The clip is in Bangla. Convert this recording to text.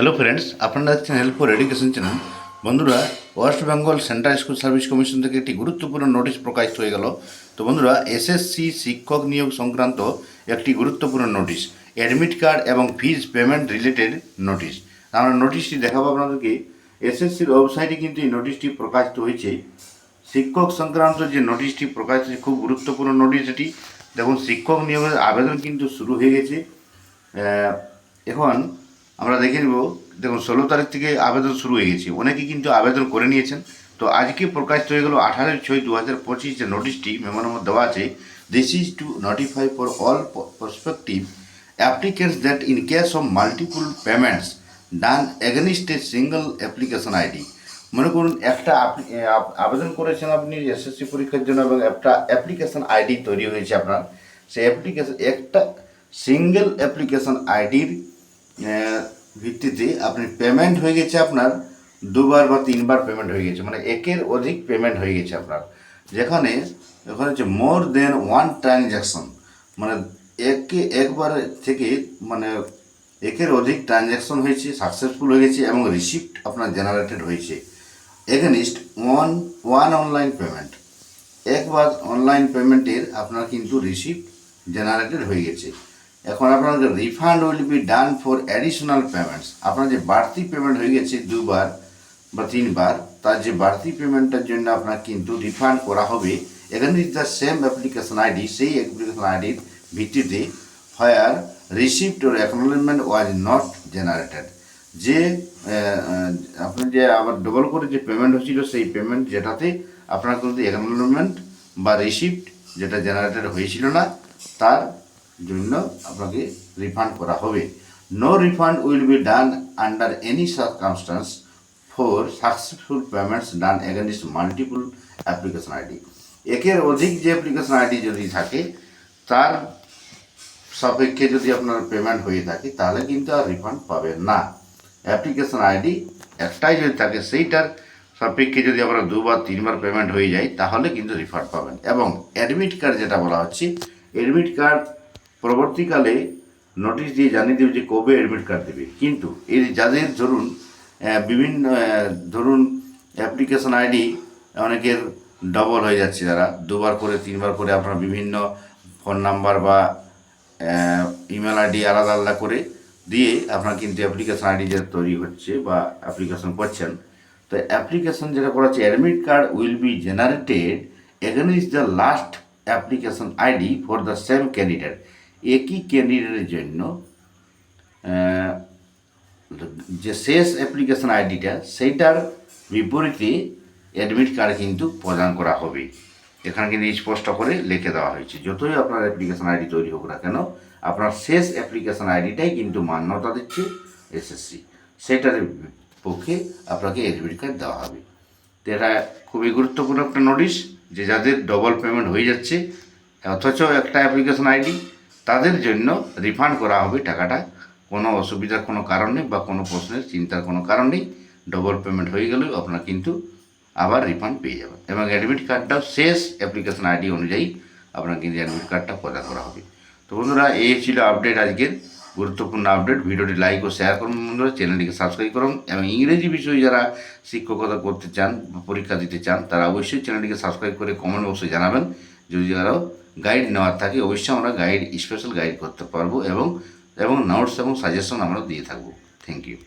হ্যালো ফ্রেন্ডস আপনারা দেখছেন হেল্প ফর এডুকেশন চ্যানেল বন্ধুরা West Bengal Central School Service Commission থেকে একটি গুরুত্বপূর্ণ নোটিশ প্রকাশিত হয়ে গেল। তো বন্ধুরা এসএসসি শিক্ষক নিয়োগ সংক্রান্ত একটি গুরুত্বপূর্ণ নোটিশ অ্যাডমিট কার্ড এবং ফিজ পেমেন্ট রিলেটেড নোটিশ আমরা নোটিশটি দেখাবো আপনাদেরকে। এসএসসির ওয়েবসাইটে কিন্তু এই নোটিশটি প্রকাশিত হয়েছে। শিক্ষক সংক্রান্ত যে নোটিশটি প্রকাশিত হয়েছে, খুব গুরুত্বপূর্ণ নোটিশ এটি। দেখুন শিক্ষক নিয়োগের আবেদন কিন্তু শুরু হয়ে গেছে। এখন আমরা দেখে নেব। দেখুন, ষোলো তারিখ থেকে আবেদন শুরু হয়ে গেছে। অনেকে কিন্তু আবেদন করে নিয়েছেন। তো আজকে প্রকাশিত হয়ে গেল আঠারোই ছয় দু হাজার পঁচিশ যে নোটিশটি মেমোরাম দেওয়া আছে this is to notify for all prospective applicants that in case of multiple payments done against a single application ID মনে করুন, একটা আবেদন করেছেন আপনি এসএসসি পরীক্ষার জন্য এবং একটা অ্যাপ্লিকেশন আইডি তৈরি হয়েছে আপনার। সেই অ্যাপ্লিকেশন একটা সিঙ্গেল অ্যাপ্লিকেশন আইডির ভিত্তিতে আপনি পেমেন্ট হয়ে গেছে আপনার দুবার বা তিনবার পেমেন্ট হয়ে গেছে মানে একের অধিক পেমেন্ট হয়ে গেছে আপনার। যেখানে এখানে হচ্ছে মোর দেন ওয়ান ট্রানজ্যাকশন মানে একে একবার থেকে মানে একের অধিক ট্রানজ্যাকশন হয়েছে সাকসেসফুল হয়ে গেছে এবং রিসিপ্ট আপনার জেনারেটেড হয়েছে। Against one one online payment একবার অনলাইন পেমেন্টের আপনার কিন্তু রিসিপ্ট জেনারেটেড হয়ে গেছে। এখন আপনাদের refund will be done for additional payments আপনার যে বাড়তি পেমেন্ট হয়ে গেছে দুবার বা তিনবার, তার যে বাড়তি পেমেন্টের জন্য আপনার কিন্তু রিফান্ড করা হবে। এখানে দ্য সেম অ্যাপ্লিকেশন আইডি সেই অ্যাপ্লিকেশন আইডির ভিত্তিতে fire receipt or acknowledgement was not generated যে আপনার যে আবার ডবল করে যে পেমেন্ট হচ্ছিল সেই পেমেন্ট যেটাতে আপনার কিন্তু অ্যাকনোলেজমেন্ট বা রিসিপ্ট যেটা জেনারেটেড হয়েছিল না, তার জন্য আপনাকে রিফান্ড করা হবে। No refund will be done under any circumstance for successful payments done against multiple application ID একের অধিক যে অ্যাপ্লিকেশন আইডি যদি থাকে, তার সাপেক্ষে যদি আপনার পেমেন্ট হয়ে থাকে, তাহলে কিন্তু আর রিফান্ড পাবেন না। অ্যাপ্লিকেশন আইডি একটাই যদি থাকে, সেইটার সাপেক্ষে যদি আপনার দুবার, তিনবার পেমেন্ট হয়ে যায়, তাহলে কিন্তু রিফান্ড পাবেন। এবং অ্যাডমিট কার্ড যেটা বলা হচ্ছে অ্যাডমিট কার্ড পরবর্তীকালে নোটিশ দিয়ে জানিয়ে দেবে যে কবে অ্যাডমিট কার্ড দেবে। কিন্তু এই যাদের ধরুন বিভিন্ন ধরুন অ্যাপ্লিকেশন আইডি অনেকের ডবল হয়ে যাচ্ছে যারা। দুবার করে, তিনবার করে আপনার বিভিন্ন ফোন নাম্বার বা ইমেল আইডি আলাদা আলাদা করে দিয়ে আপনার কিন্তু অ্যাপ্লিকেশন আইডি যেটা তৈরি হচ্ছে বা অ্যাপ্লিকেশন করছেন। তো অ্যাপ্লিকেশন যেটা করা হচ্ছে admit card will be generated against the last application ID for the same candidate একই ক্যান্ডিডেটের জন্য যে শেষ অ্যাপ্লিকেশন আইডিটা সেইটার বিপরীতে অ্যাডমিট কার্ড কিন্তু প্রদান করা হবে। এখানে কিন্তু স্পষ্ট করে লিখে দেওয়া হয়েছে। যতই আপনার অ্যাপ্লিকেশন আইডি তৈরি হোক না কেন, আপনার শেষ অ্যাপ্লিকেশন আইডিটাই কিন্তু মান্যতা দিচ্ছে এসএসসি সেটার পক্ষে আপনাকে অ্যাডমিট কার্ড দেওয়া হবে। তো এটা খুবই গুরুত্বপূর্ণ একটা নোটিশ যে যাদের ডবল পেমেন্ট হয়ে যাচ্ছে, অথচ একটা অ্যাপ্লিকেশন আইডি তাদের জন্য রিফান্ড করা হবে টাকাটা। কোনো অসুবিধার কোনো কারণ নেই বা কোনো প্রশ্নের চিন্তার কোনো কারণ নেই। ডবল পেমেন্ট হয়ে গেলেও আপনার কিন্তু আবার রিফান্ড পেয়ে যাবেন। এবং অ্যাডমিট কার্ডটাও শেষ অ্যাপ্লিকেশন আইডি অনুযায়ী আপনার কিন্তু অ্যাডমিট কার্ডটা প্রদান করা হবে। তো বন্ধুরা, এই ছিল আপডেট আজকের গুরুত্বপূর্ণ আপডেট ভিডিওটি লাইক ও শেয়ার করুন বন্ধুরা চ্যানেলটিকে সাবস্ক্রাইব করুন। এবং ইংরেজি বিষয়ে যারা শিক্ষকতা করতে চান পরীক্ষা দিতে চান, তারা অবশ্যই চ্যানেলটিকে সাবস্ক্রাইব করে কমেন্ট বক্সে জানাবেন। যদি আরও গাইড নেওয়ার থাকে, অবশ্যই আমরা গাইড স্পেশাল গাইড করতে পারব এবং এবং নোটস এবং সাজেশন আমরা দিয়ে থাকব। Thank you